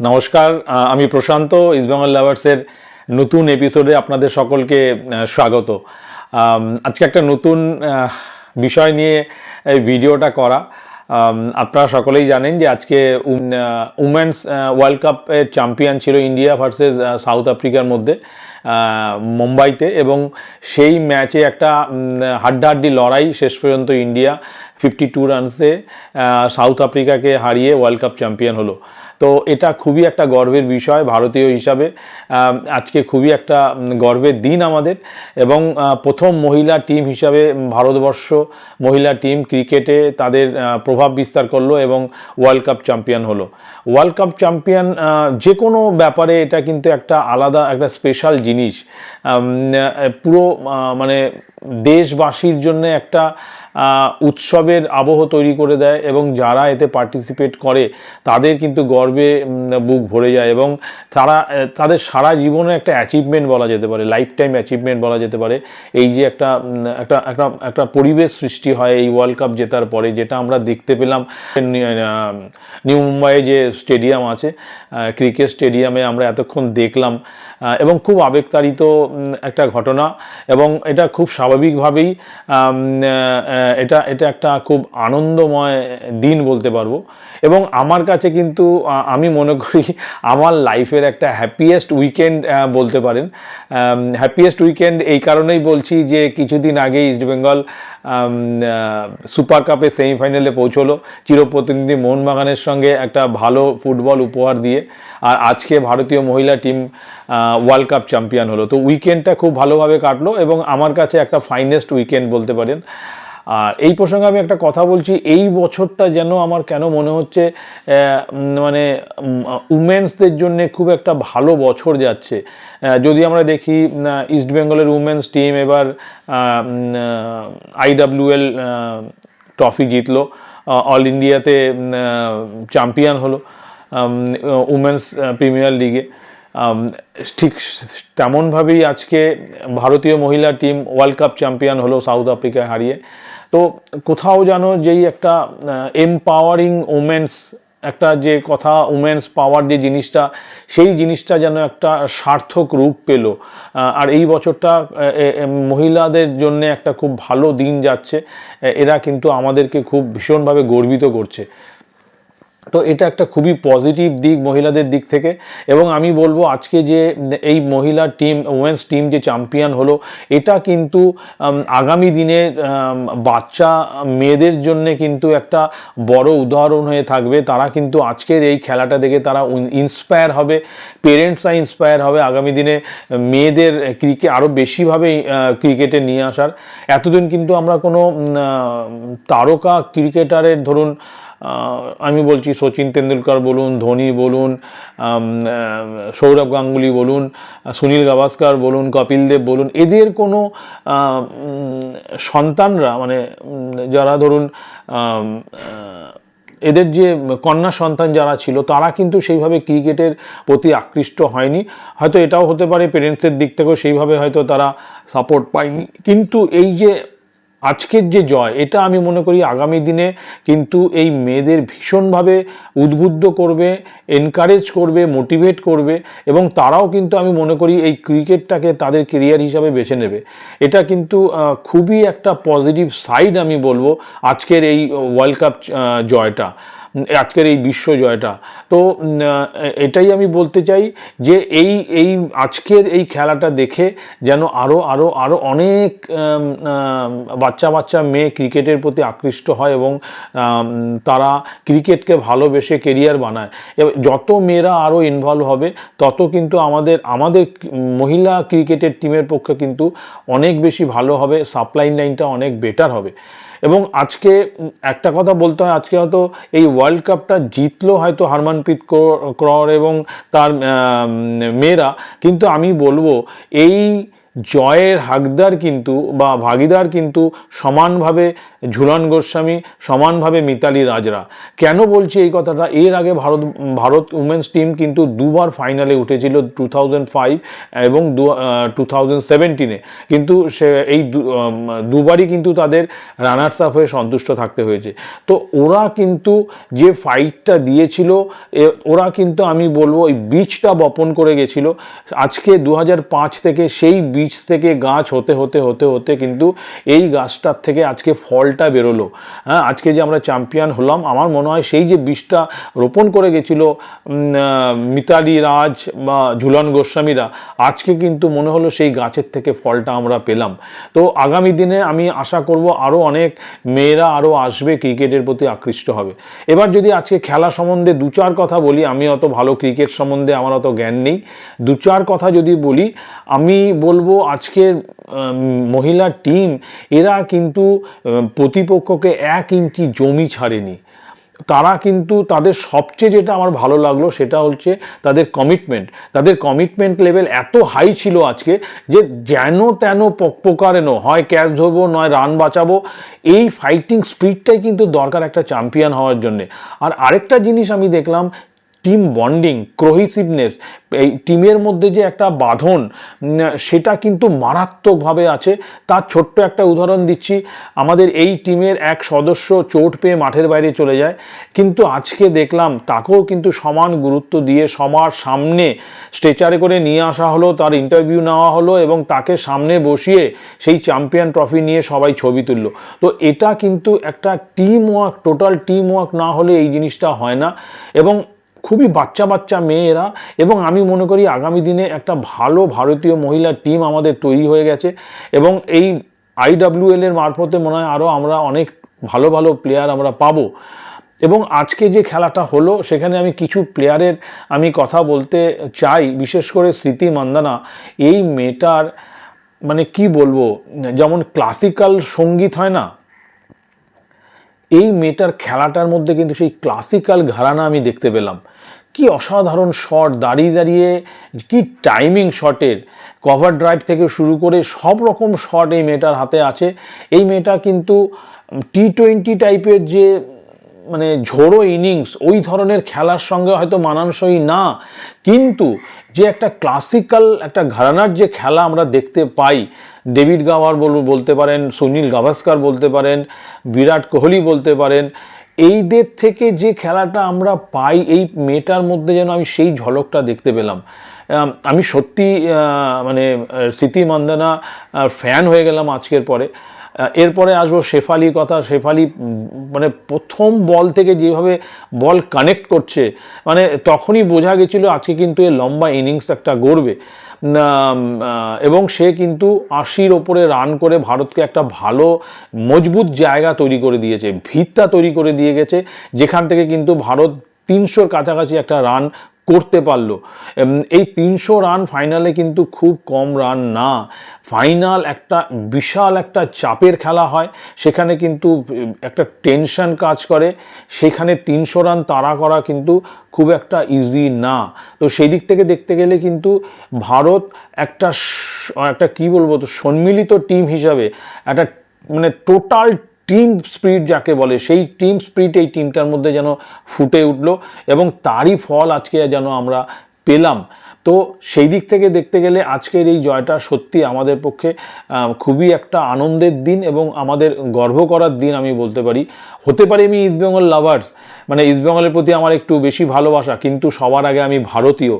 নমস্কার আমি প্রশান্ত ইস্টবেঙ্গল লাভার্সের নতুন এপিসোডে আপনাদের সকলকে স্বাগত। আজকে একটা নতুন বিষয় নিয়ে এই ভিডিওটা করা। আপনারা সকলেই জানেন যে আজকে উমেন্স ওয়ার্ল্ড কাপের চ্যাম্পিয়ন ছিল ইন্ডিয়া ভার্সেস সাউথ আফ্রিকার মধ্যে। মুম্বাইতে এবং সেই ম্যাচে একটা হাড্ডাহাড্ডি লড়াই শেষ পর্যন্ত ইন্ডিয়া ফিফটি টু রানসে সাউথ আফ্রিকাকে হারিয়ে ওয়ার্ল্ড কাপ চ্যাম্পিয়ন হলো। তো এটা খুবই একটা গর্বের বিষয় ভারতীয় হিসাবে। আজকে খুবই একটা গর্বের দিন আমাদের এবং প্রথম মহিলা টিম হিসাবে ভারতবর্ষ মহিলা টিম ক্রিকেটে তাদের প্রভাব বিস্তার করল এবং ওয়ার্ল্ড কাপ চ্যাম্পিয়ন হলো। ওয়ার্ল্ড কাপ চ্যাম্পিয়ন যে কোনো ব্যাপারে এটা কিন্তু একটা আলাদা, একটা স্পেশাল জিনিস। আহ, পুরো মানে দেশবাসীর জন্য একটা উৎসবের আবহ তৈরি করে দেয় এবং যারা এতে পার্টিসিপেট করে তাদের কিন্তু গর্বে বুক ভরে যায় এবং তারা তাদের সারা জীবনে একটা অ্যাচিভমেন্ট বলা যেতে পারে লাইফ টাইম অ্যাচিভমেন্ট বলা যেতে পারে। এই যে একটা একটা একটা একটা পরিবেশ সৃষ্টি হয় এই ওয়ার্ল্ড কাপ জেতার পরে যেটা আমরা দেখতে পেলাম নিউ মুম্বাইয়ে যে স্টেডিয়াম আছে ক্রিকেট স্টেডিয়ামে আমরা এতক্ষণ দেখলাম। এবং খুব আবেগতাড়িত একটা ঘটনা। এবং এটা খুব স্বাভাবিকভাবেই এটা এটা একটা খুব আনন্দময় দিন বলতে পারব। এবং আমার কাছে কিন্তু আমি মনে করি আমার লাইফের একটা হ্যাপিয়েস্ট উইকেন্ড বলতে পারেন। হ্যাপিয়েস্ট উইকেন্ড এই কারণেই বলছি যে, কিছুদিন আগে ইস্টবেঙ্গল সুপার কাপে সেমিফাইনালে পৌঁছলো। চিরপ্রতিনিধি মোহনবাগানের সঙ্গে একটা ভালো ফুটবল উপহার দিয়ে। আর আজকে ভারতীয় মহিলা টিম ওয়ার্ল্ড কাপ চ্যাম্পিয়ন হলো। তো উইকেন্ডটা খুব ভালোভাবে কাটলো এবং আমার কাছে একটা ফাইনেস্ট উইকেন্ড বলতে পারেন। আর এই প্রসঙ্গে আমি একটা কথা বলছি, এই বছরটা যেন আমার কেন মনে হচ্ছে মানে উমেন্সদের জন্য খুব একটা ভালো বছর যাচ্ছে। যদি আমরা দেখি ইস্ট বেঙ্গলের উমেন্স টিম এবার আইডাব্লিউএল ট্রফি জিতলো। অল ইন্ডিয়াতে চ্যাম্পিয়ন হলো উমেন্স প্রিমিয়ার লিগে ঠিক তেমনভাবেই আজকে ভারতীয় মহিলা টিম ওয়ার্ল্ড কাপ চ্যাম্পিয়ন হলো সাউথ আফ্রিকায় হারিয়ে। তো কোথাও যেন যেই একটা এমপাওয়ারিং ওমেন্স একটা যে কথা উমেন্স পাওয়ার যে জিনিসটা, সেই জিনিসটা যেন একটা সার্থক রূপ পেল। আর এই বছরটা মহিলাদের জন্য একটা খুব ভালো দিন যাচ্ছে। এরা কিন্তু আমাদেরকে খুব ভীষণভাবে গর্বিত করছে। তো এটা একটা খুবই পজিটিভ দিক মহিলাদের দিক থেকে। এবং আমি বলব আজকে যে এই মহিলা টিম ওমেন্স টিম যে চ্যাম্পিয়ন হলো, এটা কিন্তু আগামী দিনে বাচ্চা, মেয়েদের জন্য কিন্তু একটা বড় উদাহরণ হয়ে থাকবে। তারা কিন্তু আজকের এই খেলাটা দেখে তারা ইন্সপায়ার হবে পেরেন্টসরা ইন্সপায়ার হবে আগামী দিনে মেয়েদের ক্রিকেট আরও বেশিভাবে ক্রিকেটে নিয়ে আসার। এতদিন কিন্তু আমরা কোনো তারকা ক্রিকেটারের ধরুন আমি বলছি সচিন তেন্ডুলকার বলুন, ধোনি বলুন সৌরভ গাঙ্গুলি বলুন, সুনীল গাভাস্কার বলুন, কপিল দেব বলুন, এদের কোনো সন্তানরা মানে যারা ধরুন এদের যে কন্যা সন্তান যারা ছিল, তারা কিন্তু সেইভাবে ক্রিকেটের প্রতি আকৃষ্ট হয়নি। হয়তো এটাও হতে পারে পেরেন্টসের দিক থেকেও সেইভাবে হয়তো তারা সাপোর্ট পায়নি। কিন্তু এই যে আজকের যে জয়, এটা আমি মনে করি আগামী দিনে কিন্তু এই মেয়েদের ভীষণভাবে উদ্বুদ্ধ করবে এনকারেজ করবে মোটিভেট করবে এবং তারাও কিন্তু আমি মনে করি এই ক্রিকেটটাকে তাদের কেরিয়ার হিসাবে বেছে নেবে। এটা কিন্তু খুবই একটা পজিটিভ সাইড আমি বলব আজকের এই ওয়ার্ল্ড কাপ জয়টা। আজকের এই বিশ্ব জয়টা। তো এটাই আমি বলতে চাই যে এই এই আজকের এই খেলাটা দেখে যেন আরও আরও আরও অনেক বাচ্চা বাচ্চা মেয়ে ক্রিকেটের প্রতি আকৃষ্ট হয় এবং তারা ক্রিকেটকে ভালোবেসে কেরিয়ার বানায়। যত মেয়েরা আরও ইনভলভ হবে, তত কিন্তু আমাদের আমাদের মহিলা ক্রিকেটের টিমের পক্ষে কিন্তু অনেক বেশি ভালো হবে সাপ্লাই লাইনটা অনেক বেটার হবে। এবং আজকে একটা কথা বলতে হয়, আজকে হয়তো এই ওয়ার্ল্ড কাপটা জিতলো হয়তো হারমানপ্রীত ক্রর এবং তার মেয়েরা, কিন্তু আমি বলব, এই জয়ের হাকদার কিন্তু বা ভাগিদার কিন্তু সমানভাবে ঝুলন গোস্বামী, সমানভাবে মিতালি রাজরা। কেন বলছি এই কথাটা? এর আগে ভারত ভারত উমেন্স টিম কিন্তু দুবার ফাইনালে উঠেছিল টু থাউজেন্ড ফাইভ এবং দু টু থাউজেন্ড সেভেন্টিনে কিন্তু সে, এই দুবারই কিন্তু তাদের রানার্স আপ হয়ে সন্তুষ্ট থাকতে হয়েছে। তো ওরা কিন্তু যে ফাইটটা দিয়েছিল ওরা কিন্তু আমি বলব ওই বীজটা বপন করে গেছিল। আজকে দু থেকে সেই বীজ থেকে গাছ হতে হতে হতে হতে কিন্তু এই গাছটার থেকে আজকে ফলটা বেরোলো। হ্যাঁ আজকে যে আমরা চ্যাম্পিয়ন হলাম, আমার মনে হয় সেই যে বীজটা রোপণ করে গেছিল মিতালি রাজ বা ঝুলন গোস্বামীরা, আজকে কিন্তু মনে হলো সেই গাছের থেকে ফলটা আমরা পেলাম। তো আগামী দিনে আমি আশা করব আরও অনেক মেয়েরা আরও আসবে, ক্রিকেটের প্রতি আকৃষ্ট হবে। এবার যদি আজকে খেলা সম্বন্ধে দু চার কথা বলি, আমি অত ভালো ক্রিকেট সম্বন্ধে আমার অত জ্ঞান নেই। দু চার কথা যদি বলি, আমি বলব আজকের মহিলা টিম, এরা কিন্তু প্রতিপক্ষকে এক ইঞ্চি জমি ছাড়েনি। তারা কিন্তু তাদের সবচেয়ে যেটা আমার ভালো লাগল সেটা হচ্ছে তাদের কমিটমেন্ট তাদের কমিটমেন্ট লেভেল এত হাই ছিল আজকে যে যেন তেন প্রকারেন হয় ক্যাচ ধরবো নয় রান বাঁচাবো, এই ফাইটিং স্পিডটাই কিন্তু দরকার একটা চ্যাম্পিয়ন হওয়ার জন্যে। আর আরেকটা জিনিস আমি দেখলাম টিম বন্ডিং ক্রোহিসিভনেস এই টিমের মধ্যে যে একটা বাঁধন সেটা কিন্তু মারাত্মকভাবে আছে। তার ছোট্ট একটা উদাহরণ দিচ্ছি। আমাদের এই টিমের এক সদস্য চোট পেয়ে মাঠের বাইরে চলে যায়। কিন্তু আজকে দেখলাম তাকেও কিন্তু সমান গুরুত্ব দিয়ে সবার সামনে স্ট্রেচারে করে নিয়ে আসা হলো, তার ইন্টারভিউ নেওয়া হলো এবং তাকে সামনে বসিয়ে সেই চ্যাম্পিয়ন ট্রফি নিয়ে সবাই ছবি তুললো। তো এটা কিন্তু একটা team work total team work না হলে এই জিনিসটা হয় না। এবং খুবই বাচ্চা বাচ্চা মেয়েরা এবং আমি মনে করি আগামী দিনে একটা ভালো ভারতীয় মহিলা টিম আমাদের তৈরি হয়ে গেছে এবং এই আইডাব্লিউএল এর মারফতে মনে হয় আরও আমরা অনেক ভালো ভালো প্লেয়ার আমরা পাবো। এবং আজকে যে খেলাটা হলো, সেখানে আমি কিছু প্লেয়ারের আমি কথা বলতে চাই, বিশেষ করে স্মৃতি মান্দানা। এই মেয়েটার মানে কি বলব, যেমন ক্লাসিক্যাল সংগীত হয় না এই মেয়েটার খেলাটার মধ্যে কিন্তু সেই ক্লাসিক্যাল ঘরানা আমি দেখতে পেলাম। কি অসাধারণ শট দাঁড়িয়ে দাঁড়িয়ে, কি টাইমিং শটের কভার ড্রাইভ থেকে শুরু করে সব রকম শট এই মেয়েটার হাতে আছে। এই মেয়েটা কিন্তু টি টোয়েন্টি টাইপের যে মানে ঝোড়ো ইনিংস ওই ধরনের খেলার সঙ্গে হয়তো মানানসই না। কিন্তু যে একটা ক্লাসিক্যাল একটা ঘরানার যে খেলা আমরা দেখতে পাই, ডেভিড গাওয়ার বলু, বলতে পারেন, সুনীল গাভাস্কার বলতে পারেন, বিরাট কোহলি বলতে পারেন, এইদের থেকে যে খেলাটা আমরা পাই, এই মেয়েটার মধ্যে যেন আমি সেই ঝলকটা দেখতে পেলাম। আমি সত্যি মানে স্মৃতি মান্দানা ফ্যান হয়ে গেলাম আজকের পরে। এরপরে আসব শেফালির কথা। শেফালি মানে প্রথম বল থেকে যেভাবে বল কানেক্ট করছে মানে তখনই বোঝা গেছিল আজকে কিন্তু এ লম্বা ইনিংস একটা গড়বে। এবং সে কিন্তু আশির ওপরে রান করে ভারতকে একটা ভালো, মজবুত জায়গা তৈরি করে দিয়েছে, ভিতটা তৈরি করে দিয়ে গেছে, যেখান থেকে কিন্তু ভারত তিনশোর কাছাকাছি একটা রান করতে পারল। এই তিনশো রান ফাইনালে কিন্তু খুব কম রান না। ফাইনাল একটা বিশাল একটা চাপের খেলা হয়। সেখানে কিন্তু একটা টেনশন কাজ করে। সেখানে তিনশো রান তাড়া করা কিন্তু খুব একটা ইজি না। তো সেই দিক থেকে দেখতে গেলে কিন্তু ভারত একটা একটা কি বলব তো, সম্মিলিত টিম হিসাবে একটা মানে টোটাল টিম স্পিরিট যাকে বলে, সেই টিম স্পিরিট এই টিমটার মধ্যে যেন ফুটে উঠল এবং তারই ফল আজকে যেন আমরা পেলাম। তো সেই দিক থেকে দেখতে গেলে আজকের এই জয়টা সত্যি আমাদের পক্ষে খুবই একটা আনন্দের দিন এবং আমাদের গর্ব করার দিন আমি বলতে পারি। হতে পারে আমি ইস্টবেঙ্গল লাভার্স মানে ইস্টবেঙ্গলের প্রতি আমার একটু বেশি ভালোবাসা, কিন্তু সবার আগে আমি ভারতীয়।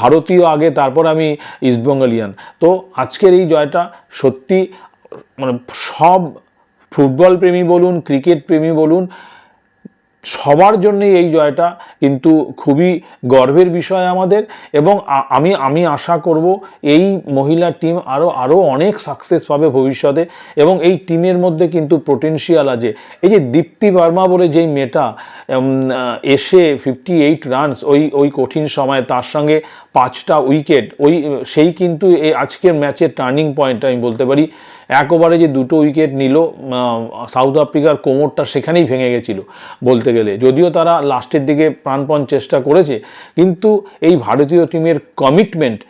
ভারতীয় আগে, তারপর আমি ইস্টবেঙ্গলিয়ান তো আজকের এই জয়টা সত্যি মানে সব ফুটবল প্রেমী বলুন, ক্রিকেট প্রেমী বলুন, সবার জন্যই এই জয়টা কিন্তু খুবই গর্বের বিষয় আমাদের এবং আমি আমি আশা করব এই মহিলা টিম আরও আরও অনেক সাকসেস পাবে ভবিষ্যতে এবং এই টিমের মধ্যে কিন্তু পোটেনশিয়াল আছে। এই যে দীপ্তি বর্মা বলে যেই মেয়েটা এসে ফিফটি এইট রানস ওই ওই কঠিন সময়ে তার সঙ্গে পাঁচটা উইকেট, ওই, সেই কিন্তু এই আজকের ম্যাচের টার্নিং পয়েন্ট আমি বলতে পারি। এক ওভারে যে দুটো উইকেট নিল সাউথ আফ্রিকার কোমরটা সেখানেই ভেঙে গেছিল বলতে গেলে। যদিও তারা লাস্টের দিকে প্রাণপণ চেষ্টা করেছে, কিন্তু এই ভারতীয় টিমের কমিটমেন্ট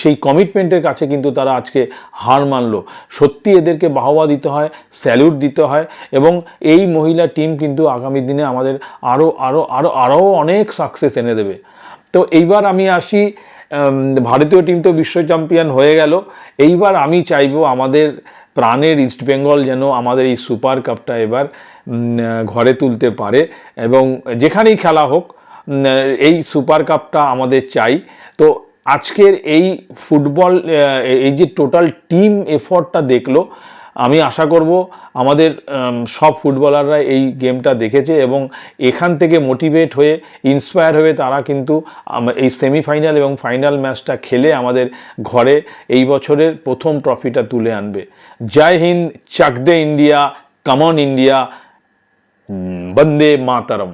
সেই কমিটমেন্টের কাছে কিন্তু তারা আজকে হার মানলো। সত্যি এদেরকে বাহবা দিতে হয় স্যালুট দিতে হয়, এবং এই মহিলা টিম কিন্তু আগামী দিনে আমাদের আরও আরও আরও আরও অনেক সাকসেস এনে দেবে। তো এইবার আমি আসি ভারতীয় টিম তো বিশ্ব চ্যাম্পিয়ন হয়ে গেল। এইবার আমি চাইব আমাদের প্রাণের ইস্টবেঙ্গল যেন আমাদের এই সুপার কাপটা এবার ঘরে তুলতে পারে এবং যেখানেই খেলা হোক এই সুপার কাপটা আমাদের চাই। তো আজকের এই ফুটবল এই যে টোটাল টিম এফর্টটা দেখল আমি আশা করব আমাদের সব ফুটবলাররা এই গেমটা দেখেছে এবং এখান থেকে মোটিভেট হয়ে ইন্সপায়ার হয়ে তারা কিন্তু এই সেমিফাইনাল এবং ফাইনাল ম্যাচটা খেলে আমাদের ঘরে এই বছরের প্রথম ট্রফিটা তুলে আনবে। জয় হিন্দ চাক দে ইন্ডিয়া কামন ইন্ডিয়া বন্দে মাতারম।